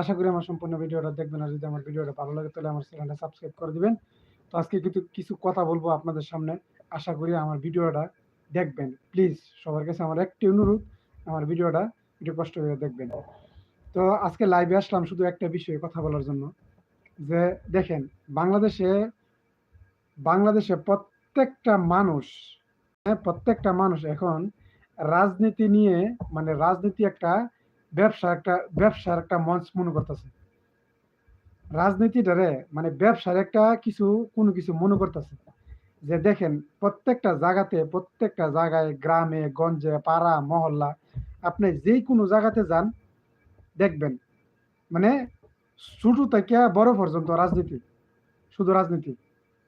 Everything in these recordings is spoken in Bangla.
আশা করি আমার সম্পূর্ণ ভিডিওটা দেখবেন, আর যদি আমার ভিডিওটা ভালো লাগে তাহলে আমার চ্যানেলটা সাবস্ক্রাইব করে দিবেন। তো আজকে কিন্তু কিছু কথা বলব আপনাদের সামনে। আশা করি আমার ভিডিওটা দেখবেন। প্লিজ সবার কাছে আমার একটি অনুরোধ, আমার ভিডিওটা একটু কষ্ট করে দেখবেন। তো আজকে লাইভে আসলাম শুধু একটা বিষয়ে কথা বলার জন্য। যে দেখেন, বাংলাদেশে বাংলাদেশে প্রত্যেকটা মানুষ হ্যাঁ প্রত্যেকটা মানুষ এখন রাজনীতি নিয়ে মানে রাজনীতি একটা ব্যবসা একটা, ব্যবসার একটা মঞ্চ মনে করতেছে। রাজনীতিটারে মানে ব্যবসার একটা কিছু, কোনো কিছু মনে করতেছে। যে দেখেন, প্রত্যেকটা জায়গাতে, প্রত্যেকটা জায়গায়, গ্রামে, গঞ্জে, পাড়া, মহল্লা, আপনি যে কোনো জায়গাতে যান, দেখবেন মানে ছোট থেকে বড় পর্যন্ত রাজনীতি, শুধু রাজনীতি।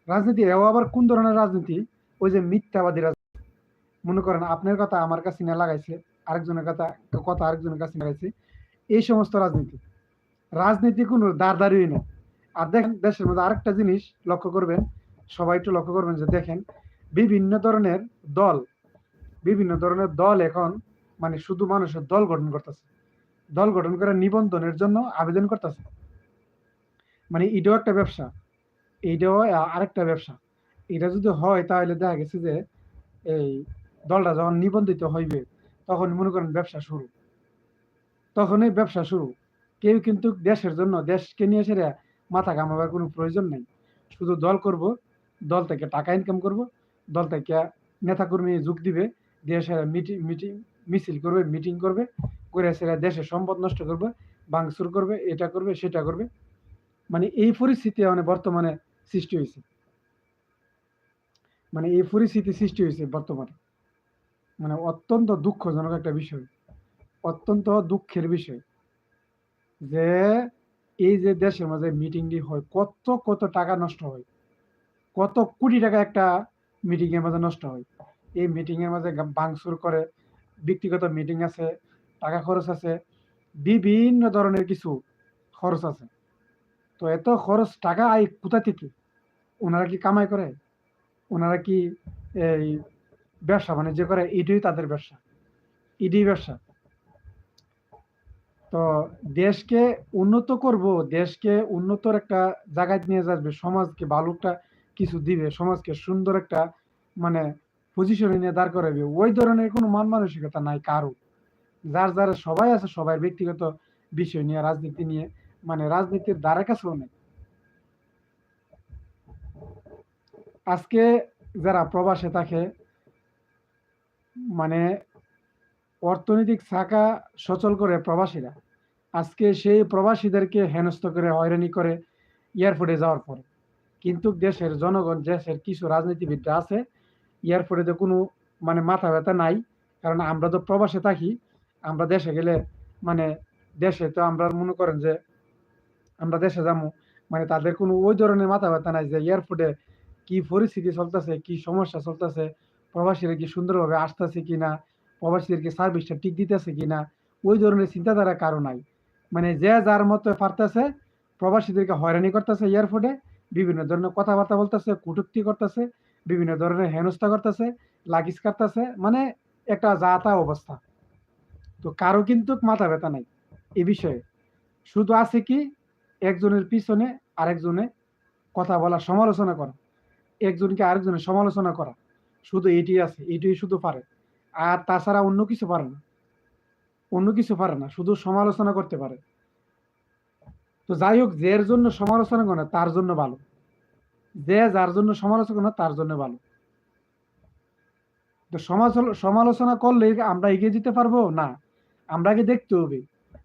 রাজনীতি এও আবার কোন ধরনের রাজনীতি? ওই যে মিথ্যাবাদী রাজনীতি। মনে করেন, আপনার কথা আমার কাছে না লাগাইছে। আরেকজনের কথা কথা আরেকজনের কাছে লাগাইছে এই সমস্ত রাজনীতি। রাজনীতি কোনো দাঁড় না। আর দেখেন, দেশের মধ্যে আরেকটা জিনিস লক্ষ্য করবেন, সবাই একটু লক্ষ্য করবেন যে দেখেন, বিভিন্ন ধরনের দল, বিভিন্ন ধরনের দল এখন মানে শুধু মানুষের দল গঠন করতেছে। দল গঠন করে নিবন্ধনের জন্য আবেদন করতেছে। মানে এটাও একটা ব্যবসা। এইটাও আরেকটা ব্যবসা। এটা যদি হয় তাহলে দেখা গেছে যে এই দলটা যখন নিবন্ধিত হইবে তখন মনে করেন ব্যবসা শুরু। তখনই ব্যবসা শুরু। কেউ কিন্তু দেশের জন্য দেশকে নিয়ে সেরে মাথা কামাবার কোনো প্রয়োজন নেই। শুধু দল করব, দল থেকে টাকা ইনকাম করব, দল থেকে নেতাকর্মী যোগ দিবে দিয়ে সেরা মিটিং মিটিং, মিছিল করবে, মিটিং করবে করে সেরা দেশের সম্পদ নষ্ট করবে, ভাঙচুর করবে, এটা করবে, সেটা করবে। মানে এই পরিস্থিতি মানে বর্তমানে সৃষ্টি হয়েছে। মানে এই পরিস্থিতি সৃষ্টি হয়েছে বর্তমানে। মানে অত্যন্ত দুঃখজনক একটা বিষয়, অত্যন্ত দুঃখের বিষয় যে এই যে দেশের মাঝে মিটিংটি হয়, কত কত টাকা নষ্ট হয়, কত কোটি টাকা একটা মিটিং এর মাঝে নষ্ট হয়। এই মিটিং এর মাঝে ভাঙচুর করে ব্যক্তিগত মিটিং আছে, টাকা খরচ আছে, বিভিন্ন ধরনের কিছু খরচ আছে। তো এত খরচ টাকা আয় কোথা থেকে? ওনারা কি কামাই করে? ওনারা কি এই ব্যবসা বাণিজ্য করে এটাই তাদের ব্যবসা এটাই ব্যবসা। তো দেশকে উন্নত করব, দেশকে উন্নতর একটা জায়গায় নিয়ে যাবে, সমাজকে ভালো একটা কিছু দিবে, সমাজকে সুন্দর একটা মানে পজিশনে নিয়ে দাঁড় করাবে। ওই ধরনের কোনো মান মানসিকতা নাই কারও। যার যারা সবাই আছে, সবাই ব্যক্তিগত বিষয় নিয়ে, রাজনীতি নিয়ে মানে রাজনীতির দ্বারা কাছেও নেই। আজকে যারা প্রবাসে থাকে মানে অর্থনৈতিক শাখা সচল করে প্রবাসীরা। আজকে সেই প্রবাসীদেরকে হেনস্থ করে, হয়রানি করে এয়ারপোর্টে যাওয়ার পরে। কিন্তু দেশের জনগণ, দেশের কিছু রাজনীতিবিদরা আছে, এয়ারপোর্টে তো কোনো মানে মাথা ব্যথা নাই। কারণ আমরা তো প্রবাসে থাকি, আমরা দেশে গেলে মানে দেশে তো আমরা মনে করেন যে আমরা দেশে যাব মানে তাদের কোনো ওই ধরনের মাথা ব্যথা নাই যে এয়ারপোর্টে কি পরিস্থিতি চলতেছে, কি সমস্যা চলতেছে। প্রবাসীরা কি সুন্দরভাবে আসতেছে কিনা প্রবাসীদেরকে সার্ভিসটা ঠিক দিতেছে কিনা, ওই ধরনের চিন্তাধারা কারও নাই। মানে যে যার মতো পারতেছে, প্রবাসীদেরকে হয়রানি করতেছে এয়ারপোর্টে বিভিন্ন ধরনের কথাবার্তা বলতেছে, কুটুক্তি করতেছে, বিভিন্ন ধরনের হেনস্থা করতেছে লাগিস কাটতেছে মানে একটা যাতা অবস্থা। তো কারও কিন্তু মাথা ব্যথা নাই এ বিষয়ে। শুধু আছে কি, একজনের পিছনে আরেকজনে কথা বলা সমালোচনা করা, একজনকে আরেকজনের সমালোচনা করা। শুধু এটি আছে এটি শুধু পারে। আর তাছাড়া অন্য কিছু পারে না। অন্য কিছু পারে না, শুধু সমালোচনা করতে পারে। তো যাই হোক যের জন্য সমালোচনা করে তার জন্য ভালো। যে যার জন্য সমালোচনা করে তার জন্য ভালো। তো সমালোচনা করলে আমরা এগিয়ে যেতে পারব? না। আমরা আগে দেখতে হবে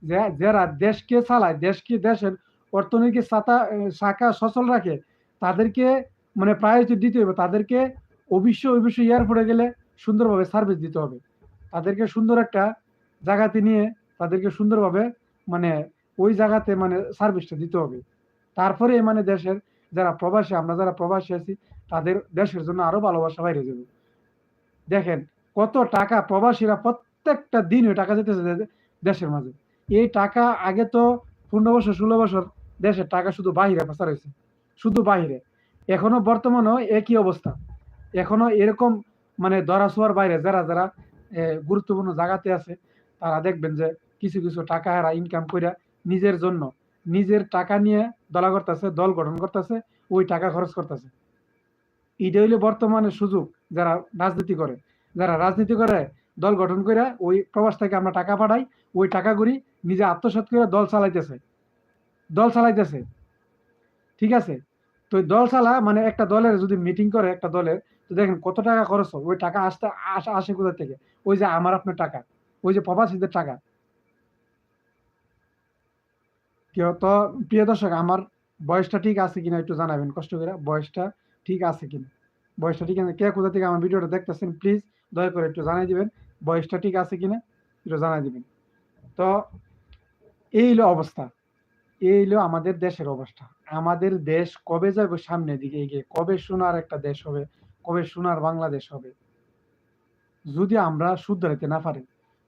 যে, যারা দেশকে চালায়, দেশকে দেশের অর্থনৈতিক শাখা সচল রাখে, তাদেরকে মানে প্রায়োরিটি দিতে হবে। তাদেরকে অবশ্যই অবশ্যই এয়ারপোর্টে গেলে সুন্দরভাবে সার্ভিস দিতে হবে। তাদেরকে সুন্দর একটা জায়গাতে নিয়ে তাদেরকে সুন্দরভাবে মানে ওই জায়গাতে মানে সার্ভিসটা দিতে হবে। তারপরে মানে দেশের যারা প্রবাসী, আমরা যারা প্রবাসী আছি, তাদের দেশের জন্য আরও ভালোবাসা বাইরে যাবে। দেখেন কত টাকা প্রবাসীরা প্রত্যেকটা দিন ওই টাকা যেতেছে দেশের মাঝে। এই টাকা আগে তো পনেরো বছর, ষোলো বছর দেশের টাকা শুধু বাহিরে পাচার হয়েছে। শুধু বাহিরে এখনও বর্তমানেও একই অবস্থা। এখনও এরকম মানে ধরা ছোঁয়ার বাইরে যারা যারা গুরুত্বপূর্ণ জায়গাতে আছে, তারা দেখবেন যে কিছু কিছু টাকা এরা ইনকাম করে নিজের জন্য, নিজের টাকা নিয়ে দলা করতেছে, দল গঠন করতেছে, ওই টাকা খরচ করতেছে। এটা হইলে বর্তমানে সুযোগ যারা রাজনীতি করে। যারা রাজনীতি করে, দল গঠন করে ওই প্রবাস থেকে আমরা টাকা পাঠাই, ওই টাকাগুলি নিজে আত্মসাৎ করে দল চালাইতেছে। দল চালাইতেছে। ঠিক আছে? তো দল চালা মানে একটা দলের যদি মিটিং করে একটা দলের, তো দেখেন কত টাকা খরচ হয় ওই টাকা আসতে আস- আসে কোথা থেকে? ওই যে আমার আপনার টাকা, ওই যে প্রবাসীদের টাকা। কেউ তো প্রিয় দর্শক, আমার বয়সটা ঠিক আছে কিনা একটু জানাবেন, কষ্ট করে। বয়সটা ঠিক আছে কিনা? বয়সটা ঠিক আছে? কে কোথা থেকে আমার ভিডিওটা দেখতেছেন প্লিজ দয়া করে একটু জানাই দিবেন। বয়সটা ঠিক আছে কিনা? একটু জানাই দিবেন। তো এই হলো অবস্থা। এই হলো আমাদের দেশের অবস্থা। আমাদের দেশ কবে যাবে সামনের দিকে এগিয়ে? কবে সোনার একটা দেশ হবে? কবে সোনার বাংলাদেশ হবে? যদি আমরা শুধরাইতে না পারি,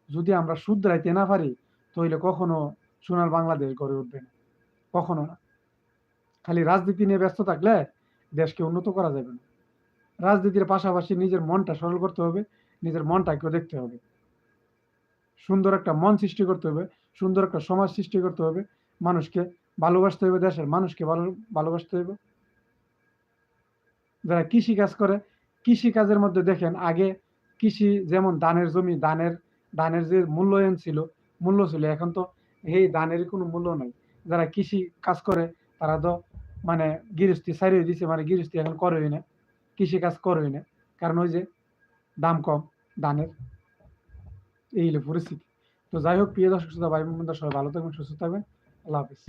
যদি আমরা শুধরাইতে না পারি, তাহলে কখনো সোনার বাংলাদেশ গড়ে উঠবে না। কখনো না। খালি রাজনীতি নিয়ে ব্যস্ত থাকলে দেশকে উন্নত করা যাবে না। রাজনীতির পাশাপাশি নিজের মনটা সরল করতে হবে, নিজের মনটাকেও দেখতে হবে। সুন্দর একটা মন সৃষ্টি করতে হবে, সুন্দর একটা সমাজ সৃষ্টি করতে হবে মানুষকে ভালোবাসতে হবে দেশের মানুষকে ভালো, ভালোবাসতে হবে যারা কৃষি কাজ করে, কৃষি কাজের মধ্যে দেখেন, আগে কৃষি যেমন ধানের জমি, ধানের ধানের যে মূল্যায়ন ছিল, মূল্য ছিল, এখন তো এই ধানের কোনো মূল্য নাই। যারা কৃষি কাজ করে, তারা তো মানে গৃহস্থী সারিয়ে দিছে মানে গৃহস্থী এখন করেই না, কৃষি কাজ করেই না। কারণ ওই যে দাম কম ধানের, এই হলো পরিস্থিতি। তো যাই হোক, প্রিয় দর্শক, শ্রোতা ভাই সবাই ভালো থাকবেন, সুস্থ থাকবেন। palavras.